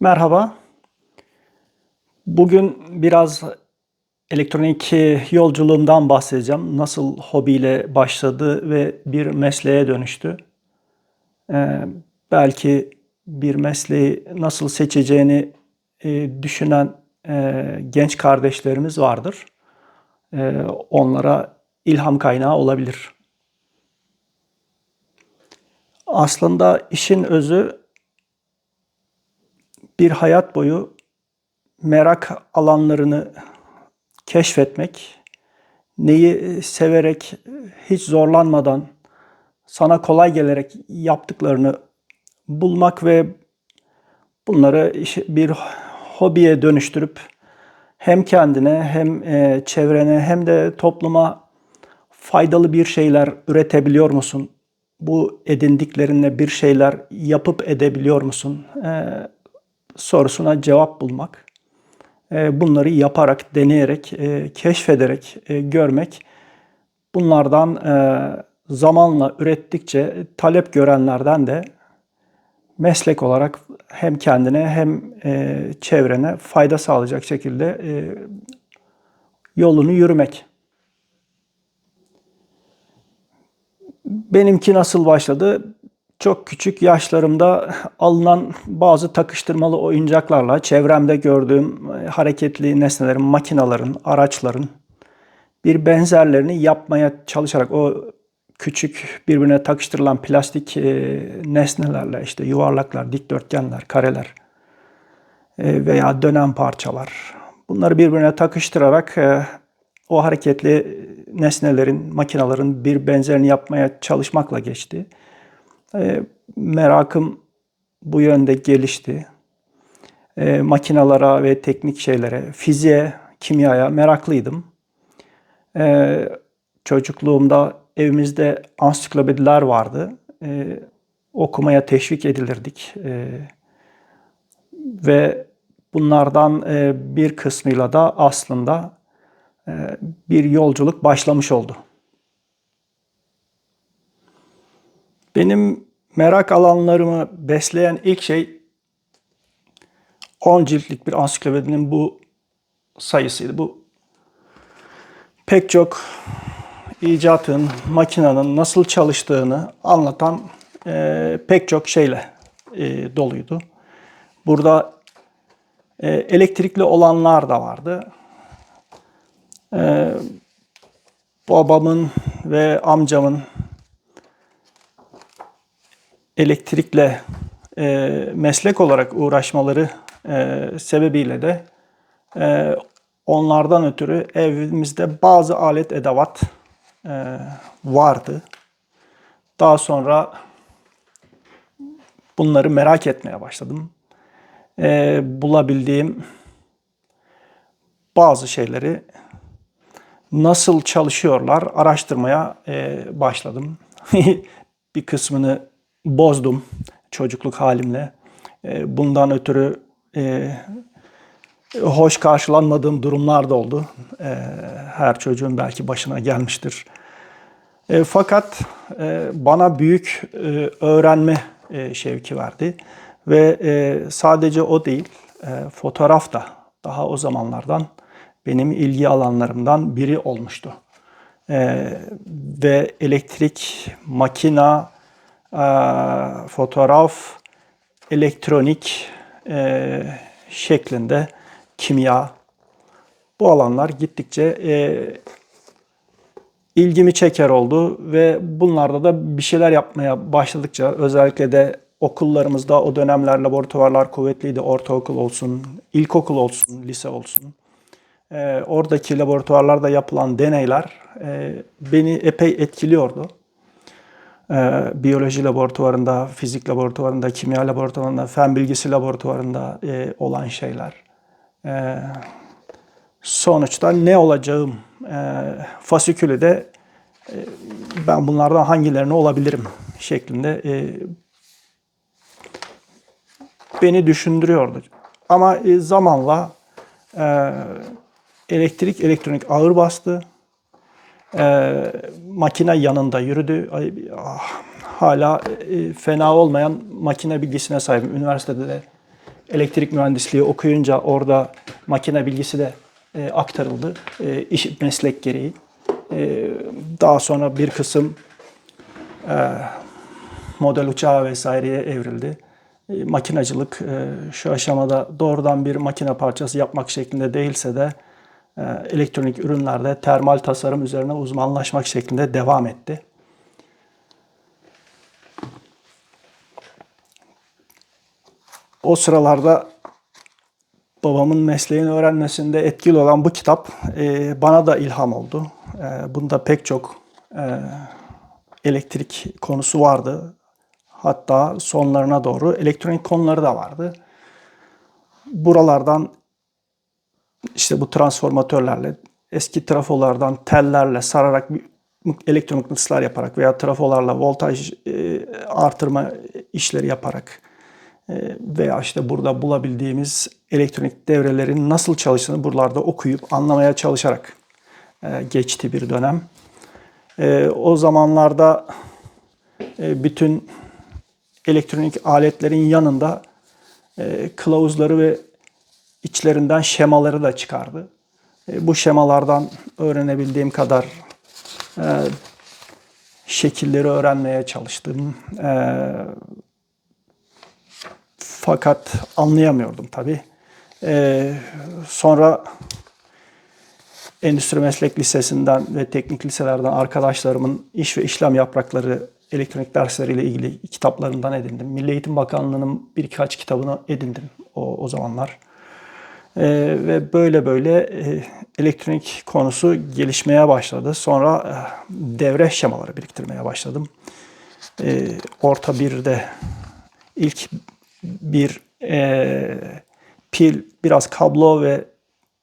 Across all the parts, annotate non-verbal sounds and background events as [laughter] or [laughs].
Merhaba. Bugün biraz elektronik yolculuğumdan bahsedeceğim. Nasıl hobiyle başladı ve bir mesleğe dönüştü. Ee, belki bir mesleği nasıl seçeceğini e, düşünen e, genç kardeşlerimiz vardır. E, onlara ilham kaynağı olabilir. Aslında işin özü bir hayat boyu merak alanlarını keşfetmek, neyi severek, hiç zorlanmadan, sana kolay gelerek yaptıklarını bulmak ve bunları bir hobiye dönüştürüp hem kendine hem e, çevrene hem de topluma faydalı bir şeyler üretebiliyor musun? Bu edindiklerinle bir şeyler yapıp edebiliyor musun? E, sorusuna cevap bulmak. E, bunları yaparak, deneyerek, e, keşfederek e, görmek. Bunlardan zamanla ürettikçe talep görenlerden de meslek olarak hem kendine hem çevrene fayda sağlayacak şekilde yolunu yürümek. Benimki nasıl başladı? Çok küçük yaşlarımda alınan bazı takıştırmalı oyuncaklarla çevremde gördüğüm e, hareketli nesnelerin, makinaların, araçların bir benzerlerini yapmaya çalışarak o küçük birbirine takıştırılan plastik e, nesnelerle işte yuvarlaklar, dikdörtgenler, kareler e, veya dönen parçalar bunları birbirine takıştırarak o hareketli nesnelerin, makinaların bir benzerini yapmaya çalışmakla geçti. E, merakım bu yönde gelişti. E, makinalara ve teknik şeylere, fiziğe, kimyaya meraklıydım. E, çocukluğumda evimizde ansiklopediler vardı. E, okumaya teşvik edilirdik. E, ve bunlardan e, bir kısmıyla da aslında e, bir yolculuk başlamış oldu. Benim merak alanlarımı besleyen ilk şey 10 ciltlik bir ansiklopedinin bu sayısıydı. Bu pek çok icatın, makinenin nasıl çalıştığını anlatan e, pek çok şeyle e, doluydu. Burada e, elektrikli olanlar da vardı. E, babamın ve amcamın elektrikle e, meslek olarak uğraşmaları e, sebebiyle de e, onlardan ötürü evimizde bazı alet edevat e, vardı. Daha sonra bunları merak etmeye başladım. E, bulabildiğim bazı şeyleri nasıl çalışıyorlar araştırmaya e, başladım. [laughs] bir kısmını bozdum çocukluk halimle. E, bundan ötürü e, hoş karşılanmadığım durumlar da oldu. E, her çocuğun belki başına gelmiştir. Fakat bana büyük öğrenme şevki verdi. Ve sadece o değil, fotoğraf da daha o zamanlardan benim ilgi alanlarımdan biri olmuştu. Ve elektrik, makina, fotoğraf, elektronik e, şeklinde kimya bu alanlar gittikçe e, ilgimi çeker oldu ve bunlarda da bir şeyler yapmaya başladıkça özellikle de okullarımızda o dönemler laboratuvarlar kuvvetliydi. Ortaokul olsun, ilkokul olsun, lise olsun. E, oradaki laboratuvarlarda yapılan deneyler e, beni epey etkiliyordu e, biyoloji laboratuvarında, fizik laboratuvarında, kimya laboratuvarında, fen bilgisi laboratuvarında e, olan şeyler. E, sonuçta ne olacağım e, fasikülede e, ben bunlardan hangilerini olabilirim şeklinde e, beni düşündürüyordu. Ama e, zamanla e, elektrik, elektronik ağır bastı e, makine yanında yürüdü. Ay, ah, hala e, fena olmayan makine bilgisine sahibim. Üniversitede de elektrik mühendisliği okuyunca orada makine bilgisi de e, aktarıldı. E, iş meslek gereği. E, daha sonra bir kısım e, model uçağı vesaireye evrildi. E, makinacılık e, şu aşamada doğrudan bir makine parçası yapmak şeklinde değilse de elektronik ürünlerde termal tasarım üzerine uzmanlaşmak şeklinde devam etti. O sıralarda babamın mesleğini öğrenmesinde etkili olan bu kitap e, bana da ilham oldu. E, bunda pek çok e, elektrik konusu vardı. Hatta sonlarına doğru elektronik konuları da vardı. Buralardan işte bu transformatörlerle, eski trafolardan tellerle sararak elektromıknatıslar yaparak veya trafolarla voltaj e, artırma işleri yaparak e, veya işte burada bulabildiğimiz elektronik devrelerin nasıl çalıştığını buralarda okuyup anlamaya çalışarak e, geçti bir dönem. O zamanlarda bütün elektronik aletlerin yanında e, kılavuzları ve içlerinden şemaları da çıkardı. E, bu şemalardan öğrenebildiğim kadar e, şekilleri öğrenmeye çalıştım. E, fakat anlayamıyordum tabii. Sonra Endüstri Meslek Lisesi'nden ve teknik liselerden arkadaşlarımın iş ve işlem yaprakları elektronik dersleriyle ilgili kitaplarından edindim. Milli Eğitim Bakanlığı'nın birkaç kitabını edindim o, o zamanlar. Ee, ve böyle böyle e, elektronik konusu gelişmeye başladı. Sonra e, devre şemaları biriktirmeye başladım. E, orta birde ilk bir e, pil, biraz kablo ve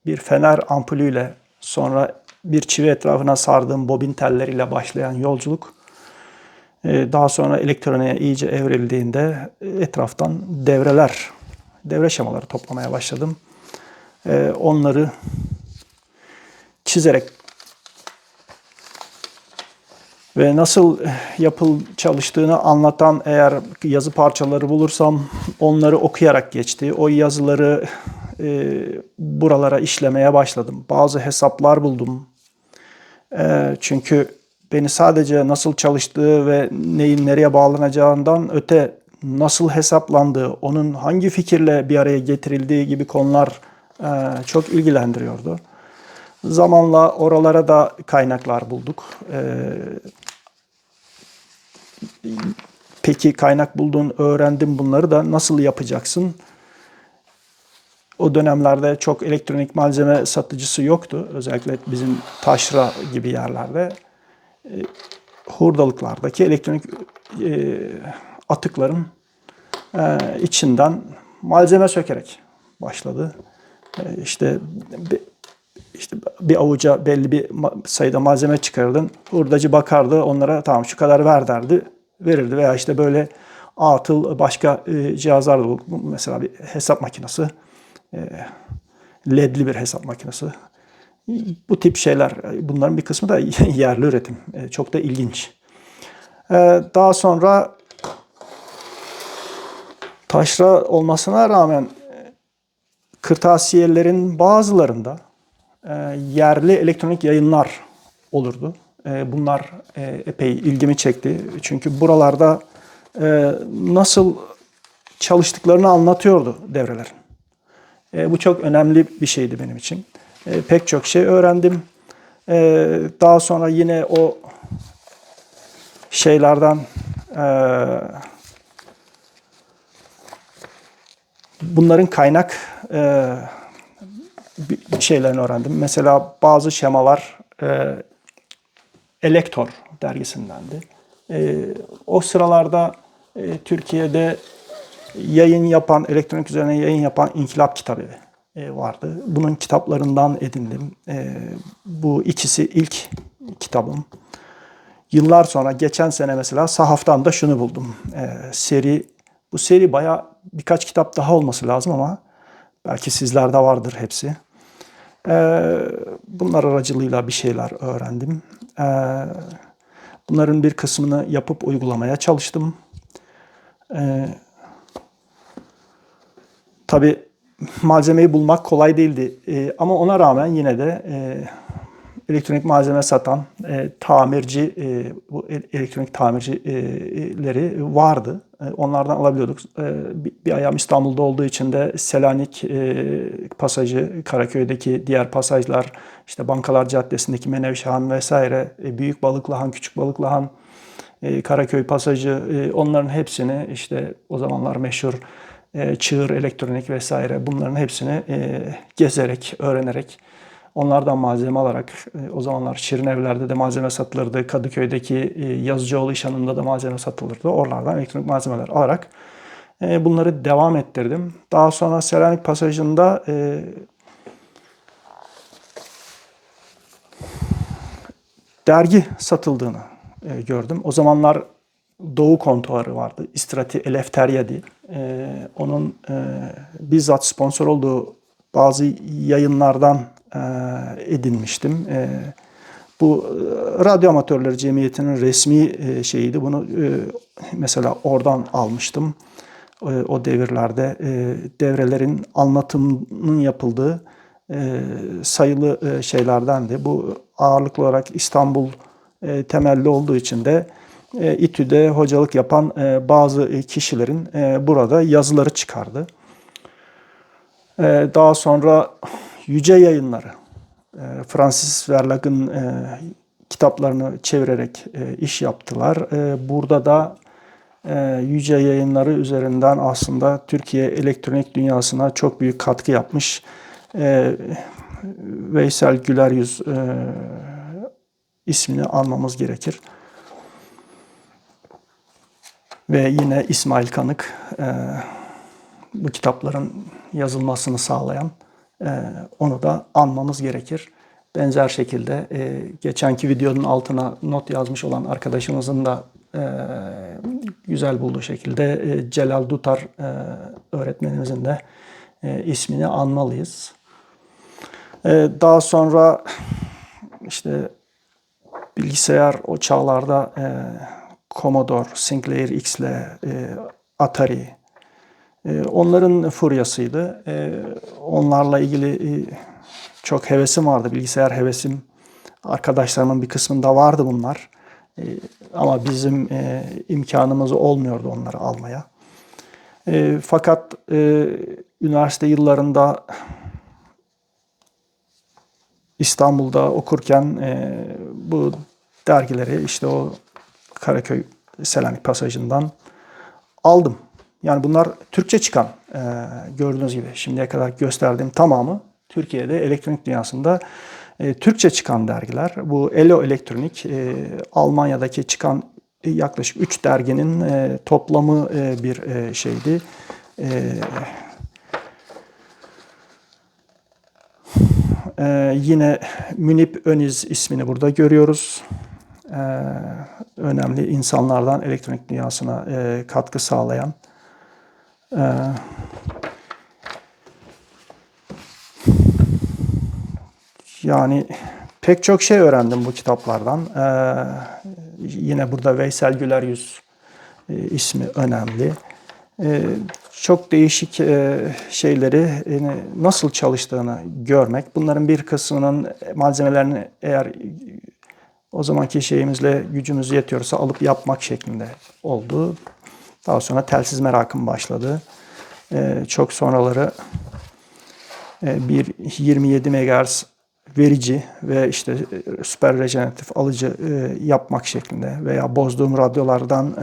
bir fener ampulüyle sonra bir çivi etrafına sardığım bobin telleriyle başlayan yolculuk e, daha sonra elektroniğe iyice evrildiğinde etraftan devreler, devre şemaları toplamaya başladım. E, onları çizerek ve nasıl yapıl çalıştığını anlatan eğer yazı parçaları bulursam onları okuyarak geçti. O yazıları e, buralara işlemeye başladım. Bazı hesaplar buldum. E, çünkü beni sadece nasıl çalıştığı ve neyin nereye bağlanacağından öte nasıl hesaplandığı, onun hangi fikirle bir araya getirildiği gibi konular çok ilgilendiriyordu. Zamanla oralara da kaynaklar bulduk. E, peki kaynak buldun, öğrendim bunları da nasıl yapacaksın? O dönemlerde çok elektronik malzeme satıcısı yoktu. Özellikle bizim taşra gibi yerlerde. E, hurdalıklardaki elektronik e, atıkların e, içinden malzeme sökerek başladı. E, işte işte bir avuca belli bir sayıda malzeme çıkarırdın. Hurdacı bakardı onlara tamam şu kadar ver derdi. Verirdi veya işte böyle atıl başka e, cihazlar da mesela bir hesap makinesi. E, ledli bir hesap makinesi. Bu tip şeyler, bunların bir kısmı da [laughs] yerli üretim. E, çok da ilginç. Daha sonra taşra olmasına rağmen kırtasiyelerin bazılarında yerli elektronik yayınlar olurdu. Bunlar epey ilgimi çekti. Çünkü buralarda nasıl çalıştıklarını anlatıyordu devrelerin. Bu çok önemli bir şeydi benim için e, pek çok şey öğrendim. E, daha sonra yine o şeylerden e, bunların kaynak e, şeylerini öğrendim. Mesela bazı şemalar e, Elektor dergisindendi. E, o sıralarda e, Türkiye'de yayın yapan, elektronik üzerine yayın yapan İnkılap Kitabevi e, vardı. Bunun kitaplarından edindim. E, bu ikisi ilk kitabım. Yıllar sonra geçen sene mesela sahaftan da şunu buldum. E, seri bu seri baya birkaç kitap daha olması lazım ama belki sizlerde vardır hepsi. Bunlar aracılığıyla bir şeyler öğrendim. Bunların bir kısmını yapıp uygulamaya çalıştım. Tabii malzemeyi bulmak kolay değildi. E, ama ona rağmen yine de e, elektronik malzeme satan e, tamirci, e, bu elektronik tamircileri vardı. E, onlardan alabiliyorduk. E, bir, bir ayağım İstanbul'da olduğu için de Selanik e, pasajı, Karaköy'deki diğer pasajlar, işte Bankalar Caddesi'ndeki Menevşehan vesaire, e, Büyük Balıklıhan, Küçük Balıklıhan, e, Karaköy pasajı, e, onların hepsini işte o zamanlar meşhur e, Çığır Elektronik vesaire bunların hepsini e, gezerek, öğrenerek Onlardan malzeme alarak e, o zamanlar Şirin Evler'de de malzeme satılırdı. Kadıköy'deki e, Yazıcıoğlu İş Hanı'nda da malzeme satılırdı. Oralardan elektronik malzemeler alarak e, bunları devam ettirdim. Daha sonra Selanik Pasajı'nda dergi satıldığını gördüm. O zamanlar Doğu kontuarı vardı. İstrati Elefteryadi. Onun bizzat sponsor olduğu bazı yayınlardan e, edinmiştim. E, bu e, Radyo Amatörleri Cemiyeti'nin resmi şeyiydi. Bunu mesela oradan almıştım. O devirlerde devrelerin anlatımının yapıldığı sayılı şeylerdendi. Bu ağırlıklı olarak İstanbul temelli olduğu için de İTÜ'de hocalık yapan bazı kişilerin burada yazıları çıkardı. Daha sonra Yüce Yayınları, e, Francis Verlag'ın e, kitaplarını çevirerek e, iş yaptılar. Burada da Yüce Yayınları üzerinden aslında Türkiye elektronik dünyasına çok büyük katkı yapmış. Veysel Güler Yüz ismini almamız gerekir. Ve yine İsmail Kanık bu kitapların yazılmasını sağlayan onu da anmamız gerekir. Benzer şekilde e, geçenki videonun altına not yazmış olan arkadaşımızın da e, güzel bulduğu şekilde e, Celal Dutar öğretmenimizin de ismini anmalıyız. Daha sonra işte bilgisayar o çağlarda Commodore, Sinclair X ile Atari, ee, onların furyasıydı. Ee, onlarla ilgili e, çok hevesim vardı. Bilgisayar hevesim. Arkadaşlarımın bir kısmında vardı bunlar. Ee, ama bizim e, imkanımız olmuyordu onları almaya. Fakat e, üniversite yıllarında İstanbul'da okurken bu dergileri işte o Karaköy Selanik pasajından aldım. Yani bunlar Türkçe çıkan e, gördüğünüz gibi şimdiye kadar gösterdiğim tamamı Türkiye'de elektronik dünyasında e, Türkçe çıkan dergiler. Bu Elo Elektronik e, Almanya'daki çıkan yaklaşık 3 derginin e, toplamı e, bir e, şeydi. E, e, yine Münip Öniz ismini burada görüyoruz. E, önemli insanlardan elektronik dünyasına e, katkı sağlayan ee, yani pek çok şey öğrendim bu kitaplardan. Ee, yine burada Veysel Güler Yüz e, ismi önemli. Ee, çok değişik e, şeyleri nasıl çalıştığını görmek. Bunların bir kısmının malzemelerini eğer o zamanki şeyimizle gücümüz yetiyorsa alıp yapmak şeklinde oldu. Daha sonra telsiz merakım başladı. Ee, çok sonraları e, bir 27 MHz verici ve işte e, süper rejeneratif alıcı e, yapmak şeklinde veya bozduğum radyolardan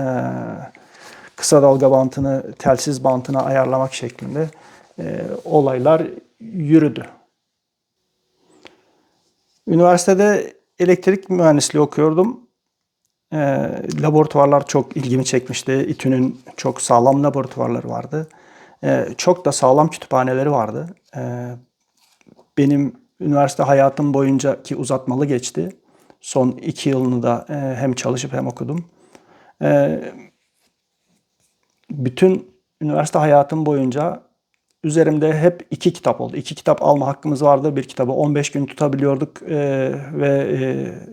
kısa dalga bantını telsiz bantına ayarlamak şeklinde olaylar yürüdü. Üniversitede elektrik mühendisliği okuyordum. E, laboratuvarlar çok ilgimi çekmişti. İTÜ'nün çok sağlam laboratuvarları vardı. E, çok da sağlam kütüphaneleri vardı. E, benim üniversite hayatım boyunca ki uzatmalı geçti. Son iki yılını da e, hem çalışıp hem okudum. E, bütün üniversite hayatım boyunca üzerimde hep iki kitap oldu. İki kitap alma hakkımız vardı. Bir kitabı 15 gün tutabiliyorduk e, ve e,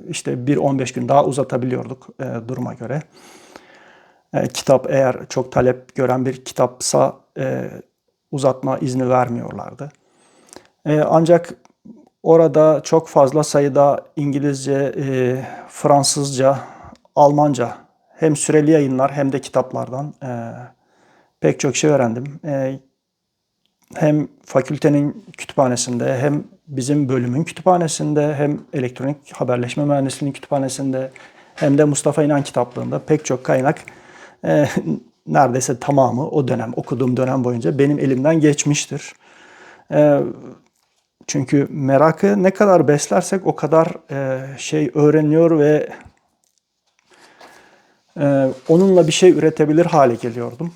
işte bir 15 gün daha uzatabiliyorduk e, duruma göre. E, kitap eğer çok talep gören bir kitapsa e, uzatma izni vermiyorlardı. E, ancak orada çok fazla sayıda İngilizce, e, Fransızca, Almanca hem süreli yayınlar hem de kitaplardan e, pek çok şey öğrendim. E, hem fakültenin kütüphanesinde hem bizim bölümün kütüphanesinde hem elektronik haberleşme mühendisliğinin kütüphanesinde hem de Mustafa İnan kitaplığında pek çok kaynak e, [laughs] neredeyse tamamı o dönem okuduğum dönem boyunca benim elimden geçmiştir. E, çünkü merakı ne kadar beslersek o kadar e, şey öğreniyor ve e, onunla bir şey üretebilir hale geliyordum.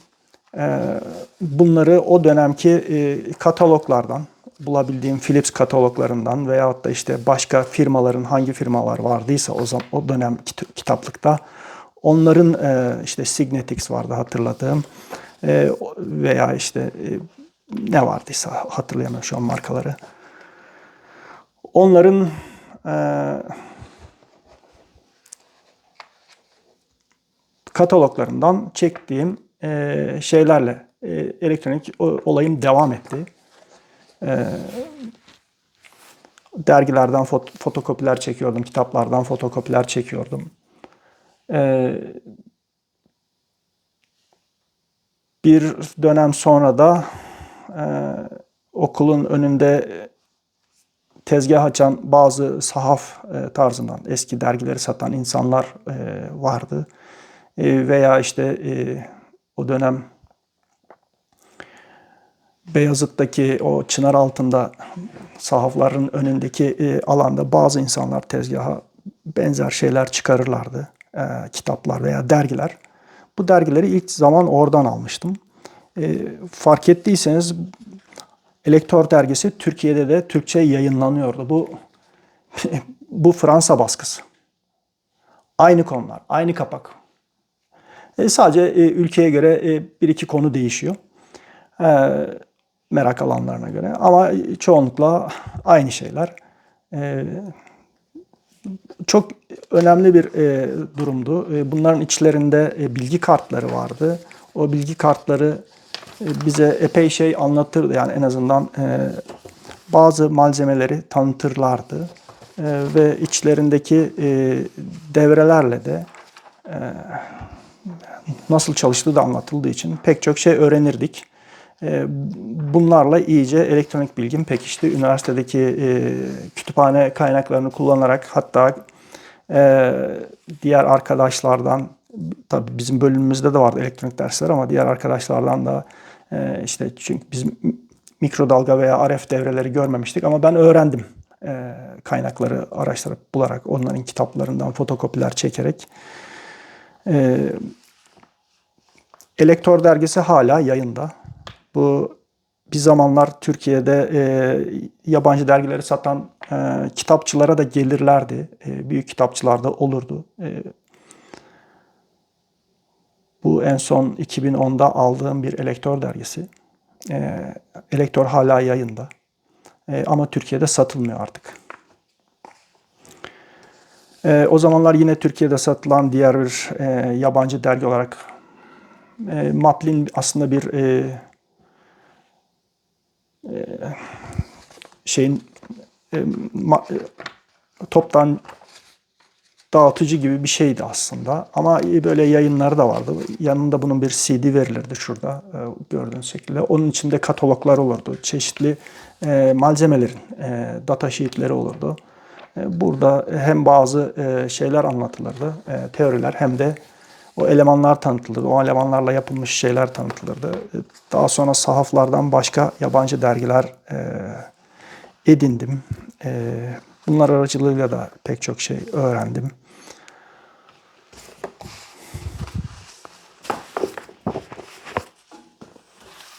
E, bunları o dönemki e, kataloglardan, bulabildiğim Philips kataloglarından veyahut da işte başka firmaların hangi firmalar vardıysa o zaman o dönem kit- kitaplıkta onların e, işte Signetix vardı hatırladığım e, veya işte ne vardıysa hatırlayamıyorum şu an markaları. Onların kataloglarından çektiğim e, şeylerle e, elektronik olayım devam etti. E, dergilerden fot- fotokopiler çekiyordum, kitaplardan fotokopiler çekiyordum. E, bir dönem sonra da e, okulun önünde tezgah açan bazı sahaf e, tarzından eski dergileri satan insanlar e, vardı. E, veya işte e, o dönem Beyazıt'taki o çınar altında sahafların önündeki e, alanda bazı insanlar tezgaha benzer şeyler çıkarırlardı. E, kitaplar veya dergiler. Bu dergileri ilk zaman oradan almıştım. E, fark ettiyseniz Elektor dergisi Türkiye'de de Türkçe yayınlanıyordu. Bu [laughs] bu Fransa baskısı. Aynı konular, aynı kapak. E, sadece e, ülkeye göre e, bir iki konu değişiyor. E, merak alanlarına göre. Ama çoğunlukla aynı şeyler. E, çok önemli bir e, durumdu. E, bunların içlerinde e, bilgi kartları vardı. O bilgi kartları e, bize epey şey anlatırdı. Yani en azından e, bazı malzemeleri tanıtırlardı. E, ve içlerindeki e, devrelerle de e, nasıl çalıştığı da anlatıldığı için pek çok şey öğrenirdik. E, bunlarla iyice elektronik bilgim pekişti. Üniversitedeki e, kütüphane kaynaklarını kullanarak hatta e, diğer arkadaşlardan tabii bizim bölümümüzde de vardı elektronik dersler ama diğer arkadaşlardan da e, işte çünkü biz mikrodalga veya RF devreleri görmemiştik ama ben öğrendim kaynakları araştırıp bularak onların kitaplarından fotokopiler çekerek. E, Elektor dergisi hala yayında. Bu bir zamanlar Türkiye'de e, yabancı dergileri satan e, kitapçılara da gelirlerdi. E, büyük kitapçılarda olurdu. E, bu en son 2010'da aldığım bir Elektor dergisi. E, Elektor hala yayında. E, ama Türkiye'de satılmıyor artık. E, o zamanlar yine Türkiye'de satılan diğer bir e, yabancı dergi olarak e, Maplin aslında bir e, e, şeyin e, ma, e, toptan dağıtıcı gibi bir şeydi aslında. Ama böyle yayınları da vardı. Yanında bunun bir CD verilirdi şurada e, gördüğünüz şekilde. Onun içinde kataloglar olurdu. Çeşitli e, malzemelerin e, data sheetleri olurdu. Burada hem bazı şeyler anlatılırdı, teoriler hem de o elemanlar tanıtılırdı. O elemanlarla yapılmış şeyler tanıtılırdı. E, Daha sonra sahaflardan başka yabancı dergiler e, edindim. E, bunlar aracılığıyla da pek çok şey öğrendim.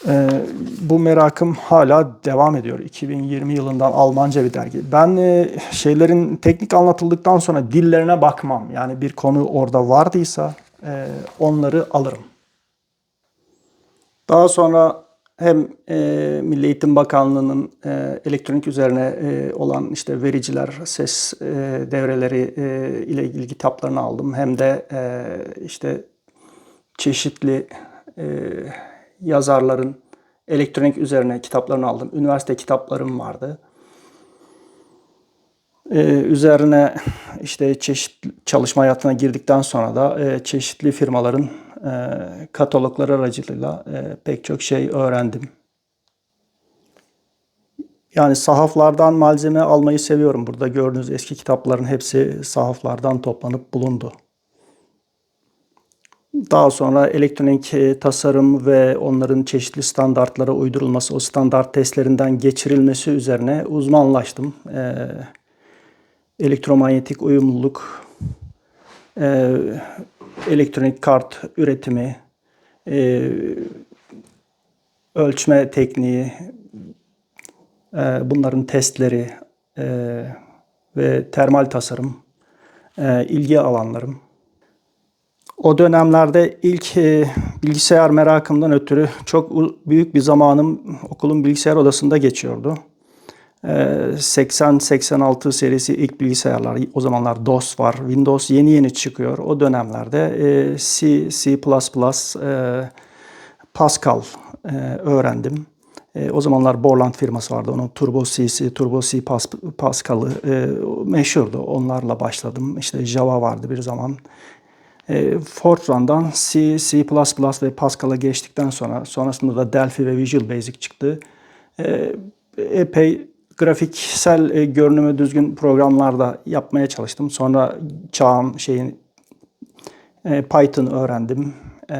E, bu merakım hala devam ediyor. 2020 yılından Almanca bir dergi. Ben e, şeylerin teknik anlatıldıktan sonra dillerine bakmam. Yani bir konu orada vardıysa onları alırım. Daha sonra hem e, Milli Eğitim Bakanlığı'nın e, elektronik üzerine e, olan işte vericiler, ses e, devreleri e, ile ilgili kitaplarını aldım. Hem de e, işte çeşitli e, yazarların elektronik üzerine kitaplarını aldım. Üniversite kitaplarım vardı. Ee, üzerine işte çeşitli çalışma hayatına girdikten sonra da e, çeşitli firmaların e, katalogları aracılığıyla e, pek çok şey öğrendim. Yani sahaflardan malzeme almayı seviyorum. Burada gördüğünüz eski kitapların hepsi sahaflardan toplanıp bulundu. Daha sonra elektronik e, tasarım ve onların çeşitli standartlara uydurulması, o standart testlerinden geçirilmesi üzerine uzmanlaştım. Ee, elektromanyetik uyumluluk, e, elektronik kart üretimi, e, ölçme tekniği, e, bunların testleri e, ve termal tasarım e, ilgi alanlarım. O dönemlerde ilk e, bilgisayar merakımdan ötürü çok büyük bir zamanım okulun bilgisayar odasında geçiyordu. E, 80-86 serisi ilk bilgisayarlar, o zamanlar DOS var, Windows yeni yeni çıkıyor. O dönemlerde e, C, C++, e, Pascal e, öğrendim. O zamanlar Borland firması vardı. Onun Turbo C'si, Turbo C Pas- Pascal'ı meşhurdu. Onlarla başladım. İşte Java vardı bir zaman. Fortran'dan C, C++ ve Pascal'a geçtikten sonra sonrasında da Delphi ve Visual Basic çıktı. Epey grafiksel e, görünümü düzgün programlarda yapmaya çalıştım. Sonra çağın şeyin e, Python öğrendim. E,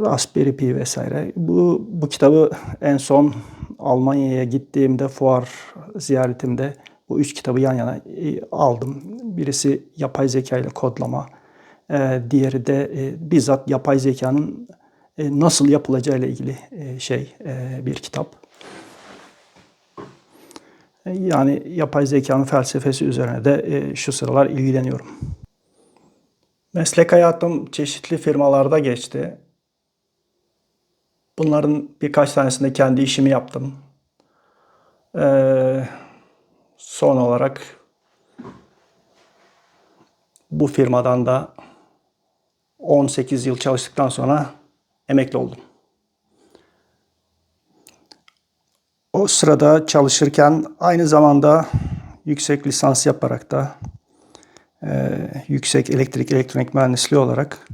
Raspberry Pi vesaire. Bu, bu kitabı en son Almanya'ya gittiğimde fuar ziyaretimde bu üç kitabı yan yana e, aldım. Birisi yapay zeka ile kodlama, e, diğeri de e, bizzat yapay zekanın e, nasıl yapılacağı ile ilgili e, şey e, bir kitap. Yani yapay zekanın felsefesi üzerine de e, şu sıralar ilgileniyorum. Meslek hayatım çeşitli firmalarda geçti. Bunların birkaç tanesinde kendi işimi yaptım. Ee, son olarak bu firmadan da 18 yıl çalıştıktan sonra emekli oldum. O sırada çalışırken aynı zamanda yüksek lisans yaparak da e, yüksek elektrik elektronik mühendisliği olarak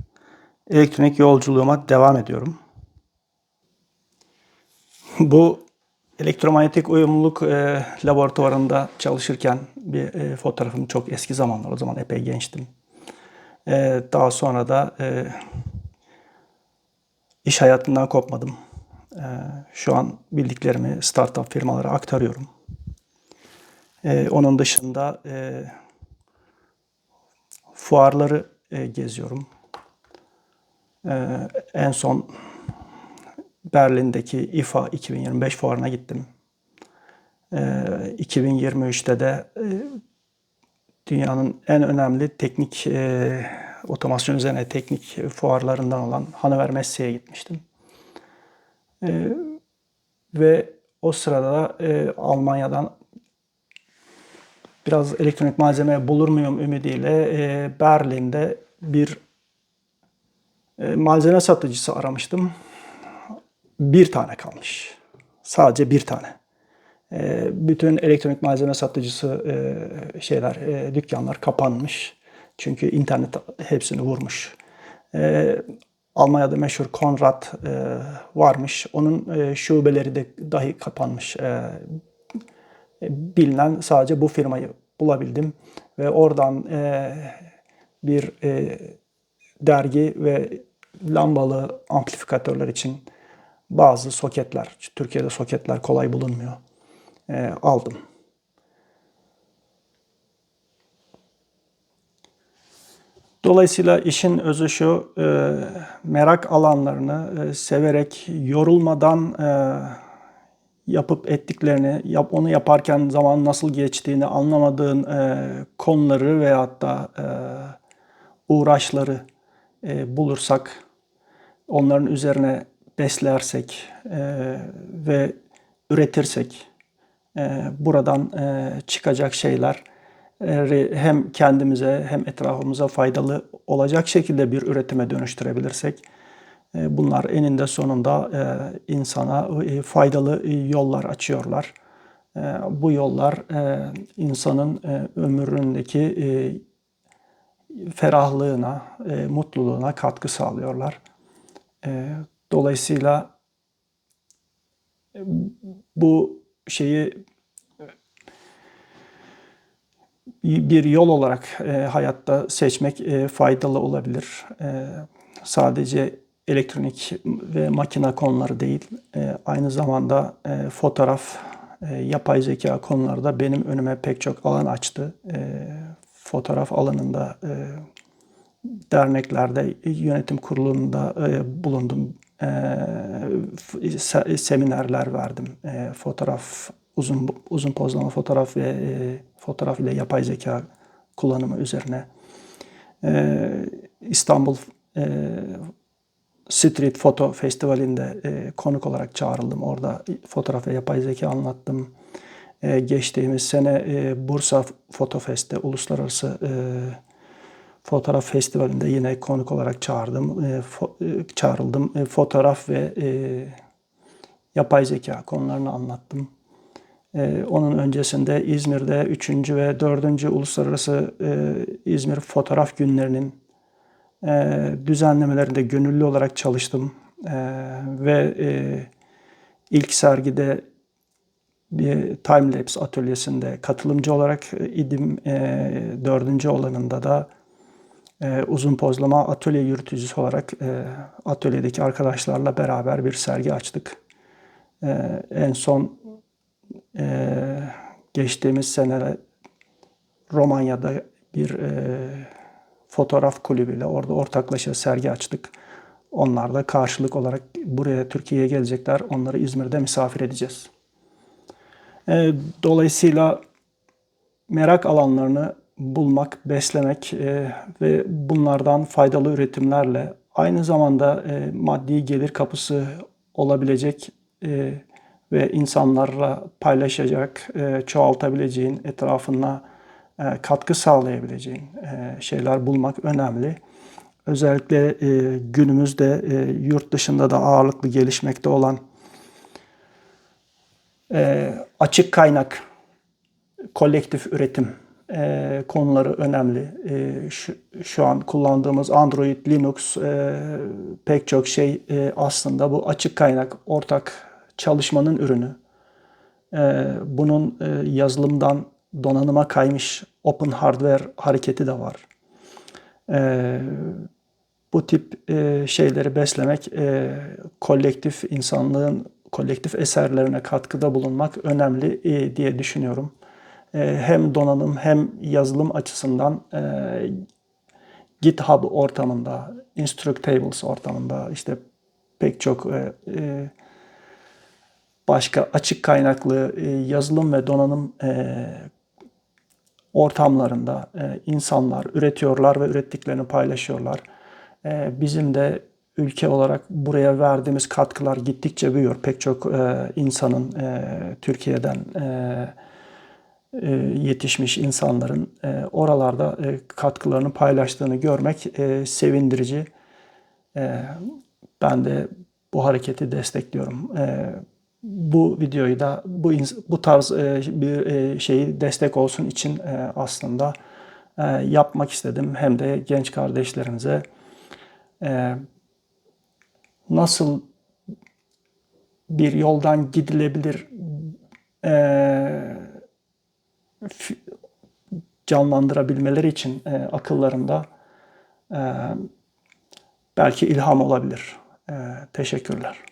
elektronik yolculuğuma devam ediyorum. Bu elektromanyetik uyumluluk e, laboratuvarında çalışırken bir e, fotoğrafım çok eski zamanlar. O zaman epey gençtim. E, daha sonra da e, iş hayatından kopmadım. E, şu an bildiklerimi startup firmalara aktarıyorum. E, onun dışında e, fuarları e, geziyorum. E, en son Berlin'deki IFA 2025 fuarına gittim. Ee, 2023'te de e, dünyanın en önemli teknik otomasyon üzerine teknik fuarlarından olan Hannover Messe'ye gitmiştim. Ee, ve o sırada da e, Almanya'dan biraz elektronik malzeme bulur muyum ümidiyle e, Berlin'de bir e, malzeme satıcısı aramıştım bir tane kalmış. Sadece bir tane. E, bütün elektronik malzeme satıcısı e, şeyler, e, dükkanlar kapanmış. Çünkü internet hepsini vurmuş. E, Almanya'da meşhur Konrad e, varmış. Onun e, şubeleri de dahi kapanmış. E, bilinen sadece bu firmayı bulabildim. Ve oradan e, bir e, dergi ve lambalı amplifikatörler için bazı soketler, Türkiye'de soketler kolay bulunmuyor, e, aldım. Dolayısıyla işin özü şu, e, merak alanlarını e, severek, yorulmadan e, yapıp ettiklerini, onu yaparken zaman nasıl geçtiğini anlamadığın e, konuları veyahut da uğraşları bulursak, onların üzerine beslersek ve üretirsek buradan çıkacak şeyler hem kendimize hem etrafımıza faydalı olacak şekilde bir üretime dönüştürebilirsek E, bunlar eninde sonunda e, insana e, faydalı yollar açıyorlar. Bu yollar insanın ömründeki ferahlığına, mutluluğuna katkı sağlıyorlar. Dolayısıyla bu şeyi bir yol olarak e, hayatta seçmek e, faydalı olabilir. E, sadece elektronik ve makine konuları değil, e, aynı zamanda e, fotoğraf, e, yapay zeka konuları da benim önüme pek çok alan açtı. E, fotoğraf alanında e, derneklerde, yönetim kurulunda e, bulundum. E, se- seminerler verdim. E, fotoğraf, uzun uzun pozlama fotoğraf ve e, fotoğraf ile yapay zeka kullanımı üzerine. E, İstanbul e, Street Foto Festivali'nde e, konuk olarak çağrıldım. Orada fotoğraf ve yapay zeka anlattım. E, geçtiğimiz sene e, Bursa Foto Fest'te uluslararası e, fotoğraf festivalinde yine konuk olarak çağırdım. E, fo- e, çağrıldım. E, fotoğraf ve e, yapay zeka konularını anlattım. E, onun öncesinde İzmir'de 3. ve 4. Uluslararası e, İzmir Fotoğraf Günlerinin e, düzenlemelerinde gönüllü olarak çalıştım. E, ve ilk sergide bir timelapse atölyesinde katılımcı olarak idim. Dördüncü olanında da uzun pozlama atölye yürütücüsü olarak atölyedeki arkadaşlarla beraber bir sergi açtık. En son e, geçtiğimiz sene Romanya'da bir e, fotoğraf kulübüyle orada ortaklaşa sergi açtık. Onlar da karşılık olarak buraya Türkiye'ye gelecekler. Onları İzmir'de misafir edeceğiz. E, dolayısıyla merak alanlarını bulmak, beslemek e, ve bunlardan faydalı üretimlerle aynı zamanda e, maddi gelir kapısı olabilecek e, ve insanlarla paylaşacak, e, çoğaltabileceğin, etrafına e, katkı sağlayabileceğin e, şeyler bulmak önemli. Özellikle günümüzde yurt dışında da ağırlıklı gelişmekte olan açık kaynak, kolektif üretim konuları önemli. Şu, an kullandığımız Android, Linux pek çok şey aslında bu açık kaynak, ortak çalışmanın ürünü. E, bunun e, yazılımdan donanıma kaymış open hardware hareketi de var. E, bu tip e, şeyleri beslemek, e, kolektif insanlığın kolektif eserlerine katkıda bulunmak önemli diye düşünüyorum. Hem donanım hem yazılım açısından GitHub ortamında, Instructables ortamında işte pek çok e, e, başka açık kaynaklı e, yazılım ve donanım e, ortamlarında e, insanlar üretiyorlar ve ürettiklerini paylaşıyorlar. Bizim de ülke olarak buraya verdiğimiz katkılar gittikçe büyüyor. Pek çok insanın Türkiye'den yetişmiş insanların oralarda katkılarını paylaştığını görmek e, sevindirici. Ben de bu hareketi destekliyorum. E, bu videoyu da bu bu tarz e, bir e, şeyi destek olsun için e, aslında e, yapmak istedim. Hem de genç kardeşlerimize e, nasıl bir yoldan gidilebilir e, canlandırabilmeleri için e, akıllarında e, belki ilham olabilir. E, teşekkürler.